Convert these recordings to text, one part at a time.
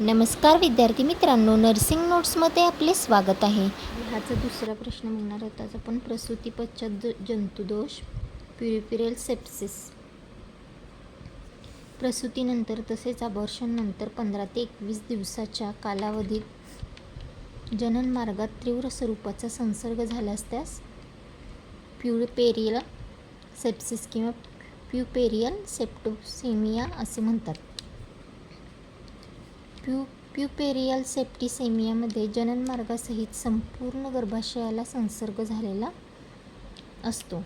नमस्कार विद्यार्थी मित्रांनो नर्सिंग नोट्समध्ये आपले स्वागत आहे. ह्याचा दुसरा प्रश्न म्हणणार होता आपण प्रसूती पश्चात ज- जंतुदोष प्युरिपिरल सेप्सिस प्रसूतीनंतर तसेच अबॉर्शननंतर पंधरा ते एकवीस दिवसाच्या कालावधीत जनन मार्गात तीव्र स्वरूपाचा संसर्ग झाल्यास त्यास प्युरिपेरियल सेप्सिस किंवा प्युपेरियल सेप्टोसेमिया असे म्हणतात. प्यु प्युपेरियल सेप्टिसेमियामध्ये जननमार्गासहित संपूर्ण गर्भाशयाला संसर्ग झालेला असतो.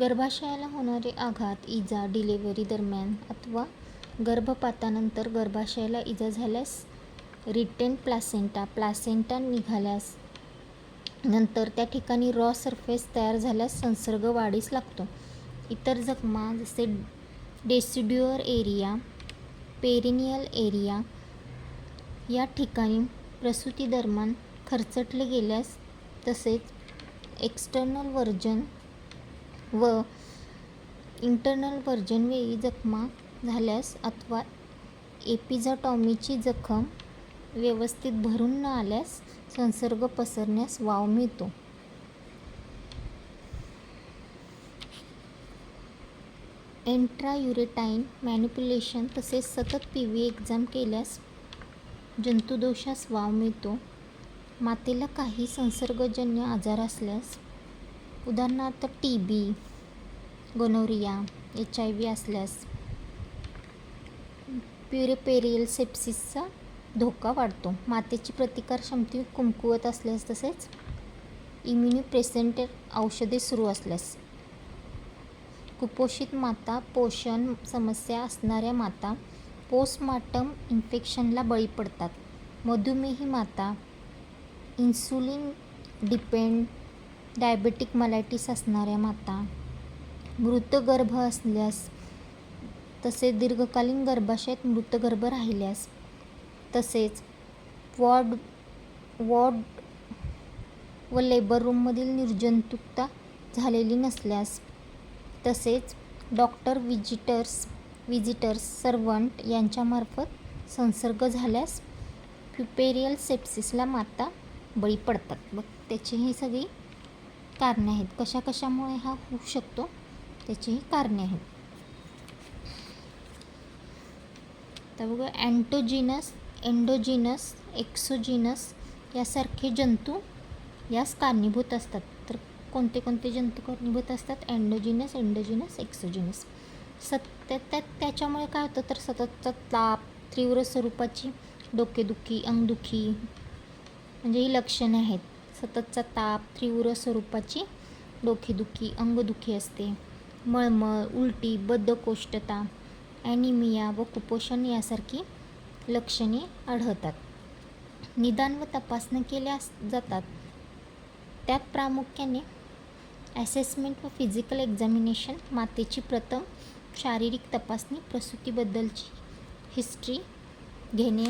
गर्भाशयाला होणारे आघात इजा डिलेवरी दरम्यान अथवा गर्भपातानंतर गर्भाशयाला इजा झाल्यास रिटेन प्लासेंटा प्लासेंटा निघाल्यास नंतर त्या ठिकाणी रॉ सरफेस तयार झाल्यास संसर्ग वाढीस लागतो. इतर जखमा जसे डेसिड्युअर एरिया पेरिनियल एरिया या ठिकाणी प्रसूतीदरम्यान खरचटले गेल्यास तसेच एक्सटर्नल वर्जन व इंटरनल वर्जनवेळी जखमा झाल्यास अथवा एपिझॉटॉमीची जखम व्यवस्थित भरून न आल्यास संसर्ग पसरण्यास वाव मिळतो. एन्ट्रायुरेटाईन मॅनिप्युलेशन तसेच सतत पी व्ही एक्झाम केल्यास जंतुदोषास वाव मिळतो. मातेला काही संसर्गजन्य आजार असल्यास उदाहरणार्थ T B gonorrhoea H I V असल्यास प्युरेपेरियल सेप्सिसचा धोका वाढतो. मातेची प्रतिकारक्षमती कमकुवत असल्यास तसेच इम्युनिप्रेसेंटेड औषधे सुरू असल्यास. कुपोषित माता पोषण समस्या असणाऱ्या माता पोस्टमार्टम इन्फेक्शनला बळी पडतात. मधुमेही माता इन्सुलिन डिपेंड डायबेटिक मलायटीस असणाऱ्या माता मृत गर्भ असल्यास तसेच दीर्घकालीन गर्भाशयात मृत गर्भ राहिल्यास तसेच वॉर्ड वॉर्ड व लेबर रूममधील निर्जंतुकता झालेली नसल्यास तसेच डॉक्टर विजिटर्स विजिटर्स सर्वंट यांच्यामार्फत संसर्ग झाल्यास प्युपेरियल सेप्सिसला माता बळी पडतात. मग त्याची ही सगळी कारणे आहेत. कशा कशामुळे हा होऊ शकतो? त्याची ही कारणे आहेत. तर बघा अँटोजिनस एंडोजिनस एक्सोजिनस यासारखे जंतू यास कारणीभूत असतात. कोणते कोणते जंतू कारणीभूत असतात? अँडोजिनस एंडोजिनस एक्सोजिनस सत त्याच्यामुळे काय होतं तर सततचा ताप तीव्र स्वरूपाची डोकेदुखी अंगदुखी म्हणजे ही लक्षणे आहेत. सततचा ताप तीव्र स्वरूपाची डोकेदुखी अंगदुखी असते. मळमळ उलटी बद्धकोष्ठता ॲनिमिया व कुपोषण यासारखी लक्षणे आढळतात. निदान व तपासणी केल्या जातात. त्यात प्रामुख्याने ॲसेसमेंट व फिजिकल एक्झामिनेशन मातेची प्रथम शारीरिक तपासणी प्रसूतीबद्दलची हिस्ट्री घेणे.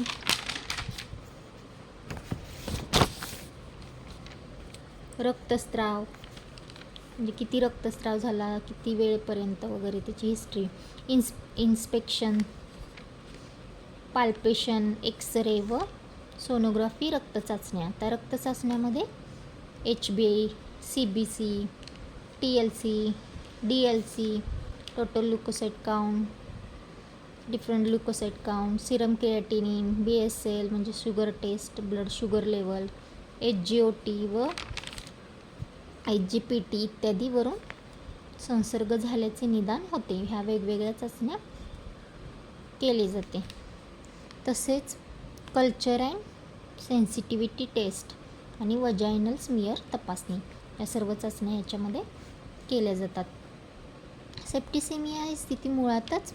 रक्तस्राव म्हणजे किती रक्तस्राव झाला किती वेळेपर्यंत वगैरे त्याची हिस्ट्री इन्स इन्स्पेक्शन पाल्पेशन एक्सरे व सोनोग्राफी रक्तचाचण्या त्या रक्तचाचण्यामध्ये H B C B C T L C D L C total leucocyte count different leucocyte count serum creatinine B S L म्हणजे sugar test blood sugar level H G O T व H G P T इत्यादीवरून संसर्ग झाल्याचे निदान होते. ह्या वेगवेगळ्या चाचण्या केली जाते. तसेच कल्चर अँड सेन्सिटिव्हिटी टेस्ट आणि वजायनल स्मियर तपासणी. या सर्व चाचण्या याच्यामध्ये केल्या जातात. सेप्टिसेमिया ही स्थिती मुळातच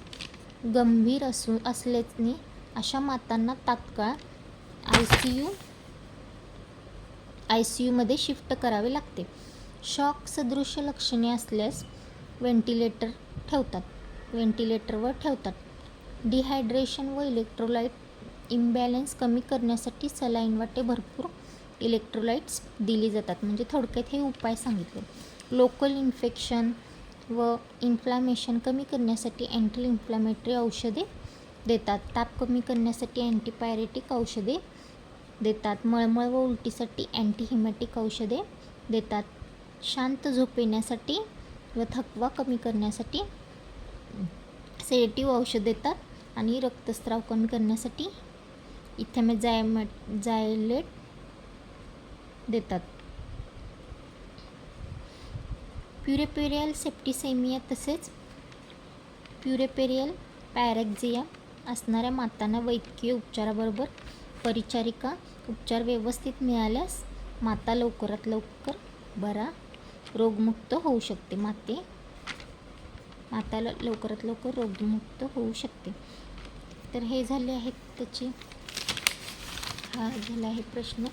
गंभीर असू असल्याने अशा मातांना तात्काळ I C U I C यूमध्ये shift करावे लागते. शॉक सदृश लक्षणे असल्यास व्हेंटिलेटर ठेवतात. व्हेंटिलेटरवर ठेवतात. डिहायड्रेशन व इलेक्ट्रोलाइट इम्बॅलन्स कमी करण्यासाठी सलाईन वाटे भरपूर इलेक्ट्रोलाइट्स दिली जातात. म्हणजे थोडक्यात हे उपाय सांगितले. लोकल इन्फेक्शन व इन्फ्लॅमेशन कमी करण्यासाठी अँटी इन्फ्लॅमेटरी औषधे देतात. ताप कमी करण्यासाठी अँटीपायरेटिक औषधे देतात. मळमळ व उलटीसाठी अँटीहिमॅटिक औषधे देतात. शांत झोप येण्यासाठी व थकवा कमी करण्यासाठी सेडेटिव्ह औषध देतात आणि रक्तस्राव कमी करण्यासाठी इथेमेजायमॅट जायलेट देतात. प्युरेपेरियल सेप्टिसेमिया तसेच प्युरेपेरियल पॅरेक्झिया असणाऱ्या मातांना वैद्यकीय उपचाराबरोबर परिचारिका उपचार व्यवस्थित मिळाल्यास माता लवकरात लवकर बरा रोगमुक्त होऊ शकते. माते माताला लवकरात लवकर रोगमुक्त होऊ शकते. तर हे झाले आहेत त्याचे हा झाला आहे प्रश्न.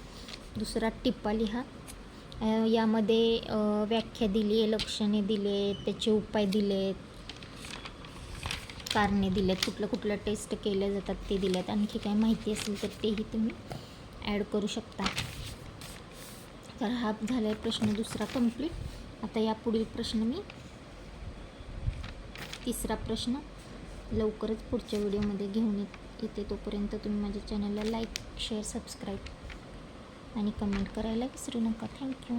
दुसरा टिप्पा लिहा यामध्ये व्याख्या दिली आहे लक्षणे दिले त्याचे उपाय दिलेत कारणे दिलेत कुठलं कुठलं टेस्ट केले जातात ते दिलेत आणखी काय माहिती असेल तर तेही तुम्ही ॲड करू शकता. तर हा झाला आहे प्रश्न दुसरा कंप्लीट आता या पुढील प्रश्न मी तिसरा प्रश्न लवकरच पुढच्या व्हिडिओमध्ये घेऊन येते तोपर्यंत तुम्ही माझ्या चॅनलला लाईक शेअर सबस्क्राईब आणि कमेंट करायला विसरू नका. थँक्यू.